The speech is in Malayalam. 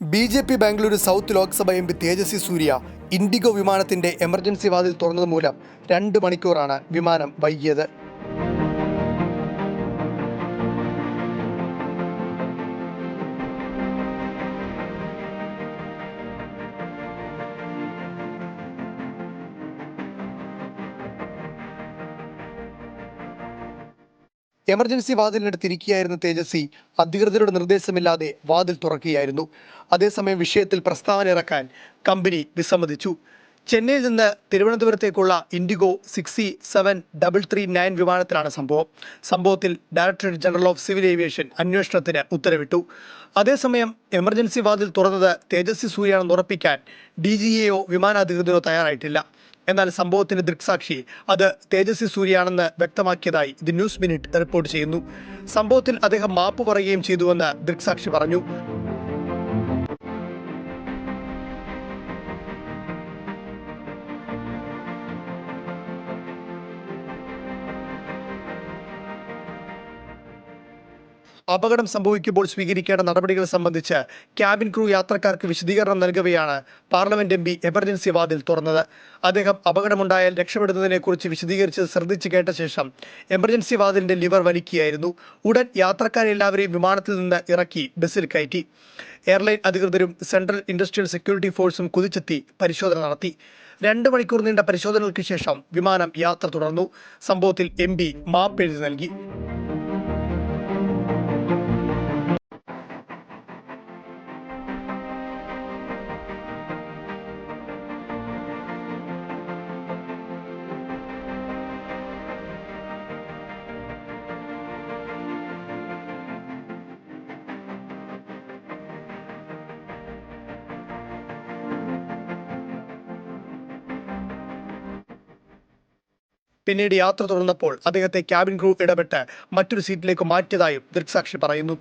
B J P Bengaluru South Lok Sabha M P Tejasvi Surya IndiGo വിമാനത്തിന്റെ എമർജൻസി വാതിൽ തുറന്നത് മൂലം രണ്ട് മണിക്കൂറാണ് വിമാനം വൈകിയത്. എമർജൻസി വാതിലിനടുത്തിരിക്കുകയായിരുന്ന തേജസ്വി അധികൃതരുടെ നിർദ്ദേശമില്ലാതെ വാതിൽ തുറക്കുകയായിരുന്നു. അതേസമയം വിഷയത്തിൽ പ്രസ്താവന ഇറക്കാൻ കമ്പനി വിസമ്മതിച്ചു. ചെന്നൈയിൽ നിന്ന് തിരുവനന്തപുരത്തേക്കുള്ള IndiGo six seven double three nine വിമാനത്തിലാണ് സംഭവം. സംഭവത്തിൽ directorate general of civil aviation അന്വേഷണത്തിന് ഉത്തരവിട്ടു. അതേസമയം എമർജൻസി വാതിൽ തുറന്നത് തേജസ്വി സൂര്യാണെന്ന് ഉറപ്പിക്കാൻ ഡി ജി എയോ വിമാനാധികൃതരോ തയ്യാറായിട്ടില്ല. എന്നാൽ സംഭവത്തിന്റെ ദൃക്സാക്ഷി അത് തേജസ്വി സൂര്യയാണെന്ന് വ്യക്തമാക്കിയതായി ദി ന്യൂസ് മിനിറ്റ് റിപ്പോർട്ട് ചെയ്യുന്നു. സംഭവത്തിൽ അദ്ദേഹം മാപ്പ് പറയുകയും ചെയ്തുവെന്ന് ദൃക്സാക്ഷി പറഞ്ഞു. അപകടം സംഭവിക്കുമ്പോൾ സ്വീകരിക്കേണ്ട നടപടികൾ സംബന്ധിച്ച് ക്യാബിൻ ക്രൂ യാത്രക്കാർക്ക് വിശദീകരണം നൽകവെയാണ് പാർലമെന്റ് എം എമർജൻസി വാതിൽ തുറന്നത്. അദ്ദേഹം അപകടമുണ്ടായാൽ രക്ഷപ്പെടുന്നതിനെക്കുറിച്ച് വിശദീകരിച്ചത് ശ്രദ്ധിച്ചു കേട്ട ശേഷം എമർജൻസി വാതിലിന്റെ ലിവർ വലിക്കുകയായിരുന്നു. ഉടൻ യാത്രക്കാരെല്ലാവരെയും വിമാനത്തിൽ നിന്ന് ഇറക്കി ബസ്സിൽ കയറ്റി. എയർലൈൻ അധികൃതരും സെൻട്രൽ ഇൻഡസ്ട്രിയൽ സെക്യൂരിറ്റി ഫോഴ്സും കുതിച്ചെത്തി പരിശോധന നടത്തി. രണ്ട് മണിക്കൂർ നീണ്ട പരിശോധനകൾക്ക് ശേഷം വിമാനം യാത്ര തുടർന്നു. സംഭവത്തിൽ എം പി മാപ്പ് എഴുതി നൽകി. പിന്നീട് യാത്ര തുടർന്നപ്പോൾ അദ്ദേഹത്തെ ക്യാബിൻ ക്രൂ ഇടപെട്ട് മറ്റൊരു സീറ്റിലേക്ക് മാറ്റിയതായും ദൃക്സാക്ഷി പറയുന്നു.